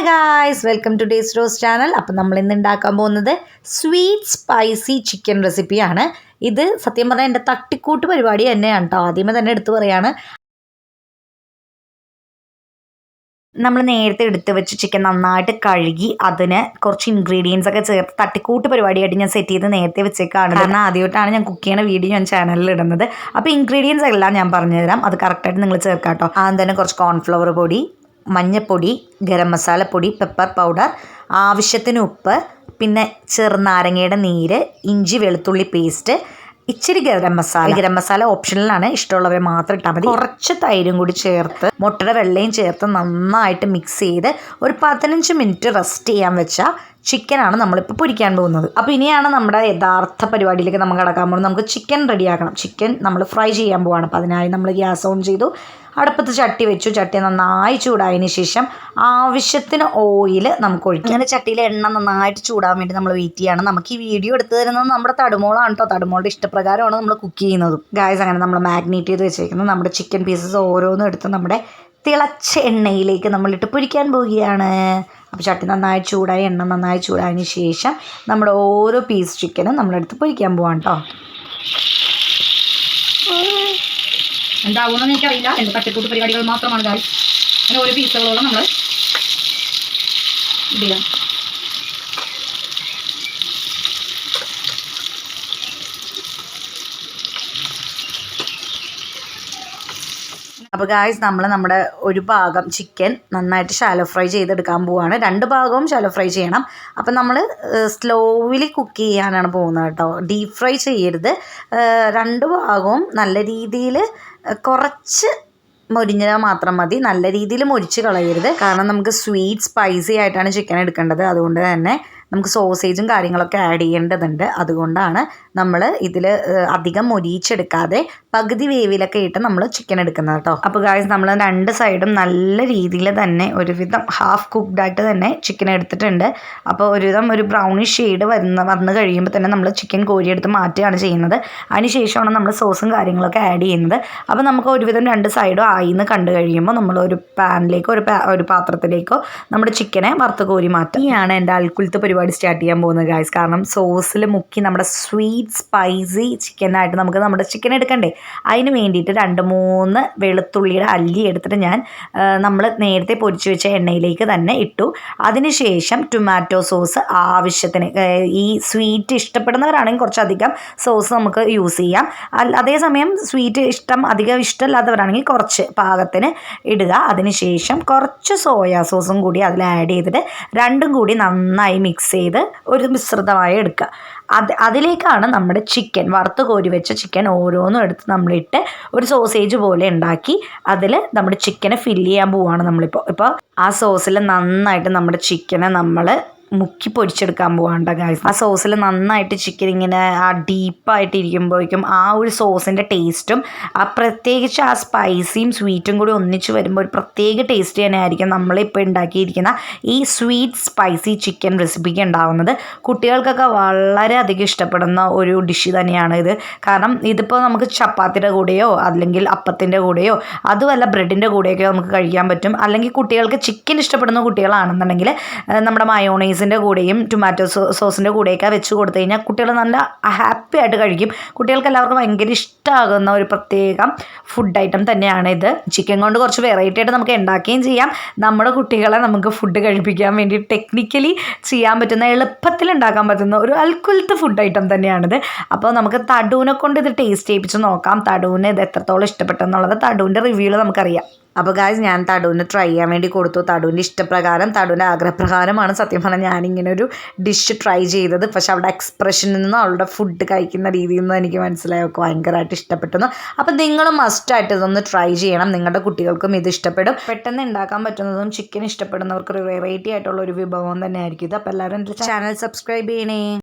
Hi guys welcome to Taste Rose channel appam നമ്മൾ ഇന്ന് ഉണ്ടാക്കാൻ പോകുന്നത് സ്വീറ്റ് സ്പൈസി ചിക്കൻ റെസിപ്പിയാണ് ഇത് സത്യം പറഞ്ഞാൽ എന്റെ തട്ടിക്കൂട്ട് പരിപാടി തന്നെയാണ് കേട്ടോ ആദ്യമേ തന്നെ എടുത്തു പറയാണ്. നമ്മൾ നേരത്തെ എടുത്ത് വെച്ച് ചിക്കൻ നന്നായിട്ട് കഴുകി അതിന് കുറച്ച് ഇൻഗ്രീഡിയൻസ് ഒക്കെ ചേർത്ത് തട്ടിക്കൂട്ട് പരിപാടിയായിട്ട് ഞാൻ സെറ്റ് ചെയ്ത് നേരത്തെ വെച്ചേക്കാണ്. കാരണം ആദ്യമായിട്ടാണ് ഞാൻ കുക്ക് ചെയ്യുന്ന വീഡിയോ ഞാൻ ചാനലിൽ ഇടുന്നത്. അപ്പോൾ ഇൻഗ്രീഡിയൻസ് എല്ലാം ഞാൻ പറഞ്ഞുതരാം. അത് കറക്റ്റായിട്ട് നിങ്ങൾ ചേർക്കാം കേട്ടോ ആദ്യം തന്നെ കുറച്ച് കോൺഫ്ലവർ പൊടി മഞ്ഞപ്പൊടി ഗരം മസാലപ്പൊടി പെപ്പർ പൗഡർ ആവശ്യത്തിന് ഉപ്പ് പിന്നെ ചെറുനാരങ്ങയുടെ നീര് ഇഞ്ചി വെളുത്തുള്ളി പേസ്റ്റ് ഇച്ചിരി ഗരം മസാല. ഗരം മസാല ഓപ്ഷനിലാണ് ഇഷ്ടമുള്ളവർ മാത്രം ഇട്ടാൽ മതി. കുറച്ച് തൈരും കൂടി ചേർത്ത് മുട്ടയുടെ വെള്ളയും ചേർത്ത് നന്നായിട്ട് മിക്സ് ചെയ്ത് ഒരു പതിനഞ്ച് മിനിറ്റ് റെസ്റ്റ് ചെയ്യാൻ വെച്ചാൽ ചിക്കനാണ് നമ്മളിപ്പോൾ പൊരിക്കാൻ പോകുന്നത്. അപ്പോൾ ഇനിയാണ് നമ്മുടെ യഥാർത്ഥ പരിപാടിയിലേക്ക് നമ്മൾ കിടക്കാൻ പോകുന്നത്. നമുക്ക് ചിക്കൻ റെഡിയാക്കണം. ചിക്കൻ നമ്മൾ ഫ്രൈ ചെയ്യാൻ പോവാണ്. അപ്പോൾ അതിനായി നമ്മൾ ഗ്യാസ് ഓൺ ചെയ്തു. അടുപ്പത്ത് ചട്ടി വെച്ചു. ചട്ടി നന്നായി ചൂടായതിന് ശേഷം ആവശ്യത്തിന് ഓയിൽ നമുക്ക് ഒഴിക്കും. അങ്ങനെ ചട്ടിയിൽ എണ്ണ നന്നായിട്ട് ചൂടാൻ വേണ്ടി നമ്മൾ വെയിറ്റ് ചെയ്യണം. നമുക്ക് ഈ വീഡിയോ എടുത്തു തരുന്നത് നമ്മുടെ തടുമോളാണ് കേട്ടോ തടുമോളുടെ ഇഷ്ടപ്രകാരമാണ് നമ്മൾ കുക്ക് ചെയ്യുന്നതും. ഗായസ് അങ്ങനെ നമ്മൾ മാഗ്നേറ്റ് ചെയ്ത് വെച്ചേക്കുന്നത്. നമ്മുടെ ചിക്കൻ പീസസ് ഓരോന്നും എടുത്ത് നമ്മുടെ തിളച്ച എണ്ണയിലേക്ക് നമ്മളിട്ട് പൊരിക്കാൻ പോവുകയാണ്. അപ്പോൾ ചട്ടി നന്നായി ചൂടായി എണ്ണ നന്നായി ചൂടായതിന് ശേഷം നമ്മുടെ ഓരോ പീസ് ചിക്കനും നമ്മളെടുത്ത് പൊരിക്കാൻ പോവാം കേട്ടോ എന്താവുമെന്ന് എനിക്കറിയില്ല എന്റെ തട്ടിക്കൂട്ട് പരിപാടികൾ മാത്രമാണ് ഇതായി അങ്ങനെ ഓരോ പീസുകളോളം നമ്മൾ ഇത് അപ്പോൾ ഗായ്സ് നമ്മൾ നമ്മുടെ ഒരു ഭാഗം ചിക്കൻ നന്നായിട്ട് ഷാലോ ഫ്രൈ ചെയ്തെടുക്കാൻ പോവുകയാണ് രണ്ട് ഭാഗവും ഷാലോ ഫ്രൈ ചെയ്യണം. അപ്പം നമ്മൾ സ്ലോവിലി കുക്ക് ചെയ്യാനാണ് പോകുന്നത് കേട്ടോ. ഡീപ് ഫ്രൈ ചെയ്യരുത്. രണ്ട് ഭാഗവും നല്ല രീതിയിൽ കുറച്ച് മുരിഞ്ഞാൽ മാത്രം മതി. നല്ല രീതിയിൽ മൊരിച്ച് കളയരുത്. കാരണം നമുക്ക് സ്വീറ്റ് സ്പൈസി ആയിട്ടാണ് ചിക്കൻ എടുക്കേണ്ടത്. അതുകൊണ്ട് തന്നെ നമുക്ക് സോസേജും കാര്യങ്ങളൊക്കെ ആഡ് ചെയ്യേണ്ടതുണ്ട്. അതുകൊണ്ടാണ് നമ്മൾ ഇതിൽ അധികം മൊരിയിച്ചെടുക്കാതെ പകുതി വേവിലൊക്കെ ഇട്ട് നമ്മൾ ചിക്കൻ എടുക്കുന്നത് കേട്ടോ. അപ്പോൾ ഗായ്സ് നമ്മൾ രണ്ട് സൈഡും നല്ല രീതിയിൽ തന്നെ ഒരുവിധം ഹാഫ് കുക്ക്ഡ് ആയിട്ട് തന്നെ ചിക്കൻ എടുത്തിട്ടുണ്ട്. അപ്പോൾ ഒരുവിധം ഒരു ബ്രൗണിഷ് ഷെയ്ഡ് വരുന്ന വന്ന് കഴിയുമ്പോൾ തന്നെ നമ്മൾ ചിക്കൻ കോരിയെടുത്ത് മാറ്റുകയാണ് ചെയ്യുന്നത്. അതിന് ശേഷമാണ് നമ്മൾ സോസും കാര്യങ്ങളൊക്കെ ആഡ് ചെയ്യുന്നത്. അപ്പോൾ നമുക്ക് ഒരുവിധം രണ്ട് സൈഡും ആയി എന്ന് കണ്ടു കഴിയുമ്പോൾ നമ്മൾ ഒരു പാനിലേക്കോ ഒരു ഒരു പാത്രത്തിലേക്കോ നമ്മുടെ ചിക്കനെ വറുത്ത് കോരി മാറ്റുകയാണ് എന്റെ അൽക്കുലത്ത് പരിപാടി. സ്റ്റാർട്ട് ചെയ്യാൻ പോകുന്നത് ഗായ്സ് കാരണം സോസിൽ മുക്കി നമ്മുടെ സ്വീറ്റ് സ്പൈസി ചിക്കനായിട്ട് നമുക്ക് നമ്മുടെ ചിക്കൻ എടുക്കണ്ടേ? അതിന് വേണ്ടിയിട്ട് രണ്ട് മൂന്ന് വെളുത്തുള്ളിയുടെ അല്ലി എടുത്തിട്ട് ഞാൻ നമ്മൾ നേരത്തെ പൊരിച്ചു വെച്ച എണ്ണയിലേക്ക് തന്നെ ഇട്ടു. അതിനുശേഷം ടൊമാറ്റോ സോസ് ആവശ്യത്തിന് ഈ സ്വീറ്റ് ഇഷ്ടപ്പെടുന്നവരാണെങ്കിൽ കുറച്ചധികം സോസ് നമുക്ക് യൂസ് ചെയ്യാം. അതേസമയം സ്വീറ്റ് ഇഷ്ടം അധികം ഇഷ്ടമല്ലാത്തവരാണെങ്കിൽ കുറച്ച് പാകത്തിന് ഇടുക. അതിനുശേഷം കുറച്ച് സോയാ സോസും കൂടി അതിൽ ആഡ് ചെയ്തിട്ട് രണ്ടും കൂടി നന്നായി മിക്സ് ചെയ്ത് ഒരു മിശ്രിതമായി എടുക്കുക. അത് അതിലേക്കാണ് നമ്മുടെ ചിക്കൻ വറുത്ത് കോരി വെച്ച ചിക്കൻ ഓരോന്നും എടുത്ത് നമ്മളിട്ട് ഒരു സോസേജ് പോലെ ഉണ്ടാക്കി അതിൽ നമ്മുടെ ചിക്കനെ ഫില്ല് ചെയ്യാൻ പോവുകയാണ് നമ്മളിപ്പോൾ ഇപ്പോൾ ആ സോസിൽ നന്നായിട്ട് നമ്മുടെ ചിക്കനെ നമ്മൾ മുക്കി പൊരിച്ചെടുക്കാൻ പോകാണ്ട ഗായ്സ് ആ സോസിൽ നന്നായിട്ട് ചിക്കൻ ഇങ്ങനെ ആ ഡീപ്പായിട്ട് ഇരിക്കുമ്പോഴേക്കും ആ ഒരു സോസിന്റെ ടേസ്റ്റും ആ പ്രത്യേകിച്ച് ആ സ്പൈസിയും സ്വീറ്റും കൂടി ഒന്നിച്ച് വരുമ്പോൾ ഒരു പ്രത്യേക ടേസ്റ്റ് തന്നെയായിരിക്കും നമ്മളിപ്പോൾ ഉണ്ടാക്കിയിരിക്കുന്ന ഈ സ്വീറ്റ് സ്പൈസി ചിക്കൻ റെസിപ്പിക്ക് ഉണ്ടാവുന്നത് കുട്ടികൾക്കൊക്കെ വളരെയധികം ഇഷ്ടപ്പെടുന്ന ഒരു ഡിഷ് തന്നെയാണ് ഇത്. കാരണം ഇതിപ്പോൾ നമുക്ക് ചപ്പാത്തിയുടെ കൂടെയോ അല്ലെങ്കിൽ അപ്പത്തിന്റെ കൂടെയോ അതുമല്ല ബ്രെഡിന്റെ കൂടെയൊക്കെ നമുക്ക് കഴിക്കാൻ പറ്റും. അല്ലെങ്കിൽ കുട്ടികൾക്ക് ചിക്കൻ ഇഷ്ടപ്പെടുന്ന കുട്ടികളാണെന്നുണ്ടെങ്കിൽ നമ്മുടെ നമ്മുടെ മയോണൈസിന്റെ കൂടെയും ടൊമാറ്റോ സോസിന്റെ കൂടെയൊക്കെ വെച്ച് കൊടുത്തു കഴിഞ്ഞാൽ കുട്ടികൾ നല്ല ഹാപ്പി ആയിട്ട് കഴിക്കും. കുട്ടികൾക്ക് എല്ലാവർക്കും ഭയങ്കര ഇഷ്ടമാകുന്ന ഒരു പ്രത്യേക ഫുഡ് ഐറ്റം തന്നെയാണ് ഇത്. ചിക്കൻ കൊണ്ട് കുറച്ച് വെറൈറ്റി ആയിട്ട് നമുക്ക് ഉണ്ടാക്കുകയും ചെയ്യാം. നമ്മുടെ കുട്ടികളെ നമുക്ക് ഫുഡ് കഴിപ്പിക്കാൻ വേണ്ടി ടെക്നിക്കലി ചെയ്യാൻ പറ്റുന്ന എളുപ്പത്തിൽ ഉണ്ടാക്കാൻ പറ്റുന്ന ഒരു അൽക്കുലത്തെ ഫുഡ് ഐറ്റം തന്നെയാണിത് അപ്പോൾ നമുക്ക് തടൂനെ കൊണ്ട് ഇത് ടേസ്റ്റ് ചെയ്യിപ്പിച്ച് നോക്കാം. തടൂന് ഇത് എത്രത്തോളം ഇഷ്ടപ്പെട്ടെന്നുള്ളത് തടൂന്റെ റിവ്യൂവിൽ നമുക്കറിയാം. അപ്പോൾ ഗായ്സ് ഞാൻ തടുവിന് ട്രൈ ചെയ്യാൻ വേണ്ടി കൊടുത്തു. തടുവിന്റെ ഇഷ്ടപ്രകാരം തടുവിന്റെ ആഗ്രഹപ്രകാരമാണ് സത്യം പറഞ്ഞാൽ ഞാനിങ്ങനെ ഒരു ഡിഷ് ട്രൈ ചെയ്തത്. പക്ഷെ അവിടെ എക്സ്പ്രഷനിൽ നിന്നും അവളുടെ ഫുഡ് കഴിക്കുന്ന രീതിയിൽ നിന്ന് എനിക്ക് മനസ്സിലായി. ഒക്കെ ഭയങ്കരമായിട്ട് ഇഷ്ടപ്പെട്ടു അപ്പോൾ നിങ്ങൾ മസ്റ്റായിട്ട് ഇതൊന്ന് ട്രൈ ചെയ്യണം. നിങ്ങളുടെ കുട്ടികൾക്കും ഇത് ഇഷ്ടപ്പെടും. പെട്ടെന്ന് ഉണ്ടാക്കാൻ പറ്റുന്നതും ചിക്കൻ ഇഷ്ടപ്പെടുന്നവർക്ക് ഒരു വെറൈറ്റി ആയിട്ടുള്ള ഒരു വിഭവം തന്നെയായിരിക്കും ഇത്. അപ്പോൾ എല്ലാവരും ചാനൽ സബ്സ്ക്രൈബ് ചെയ്യണേ.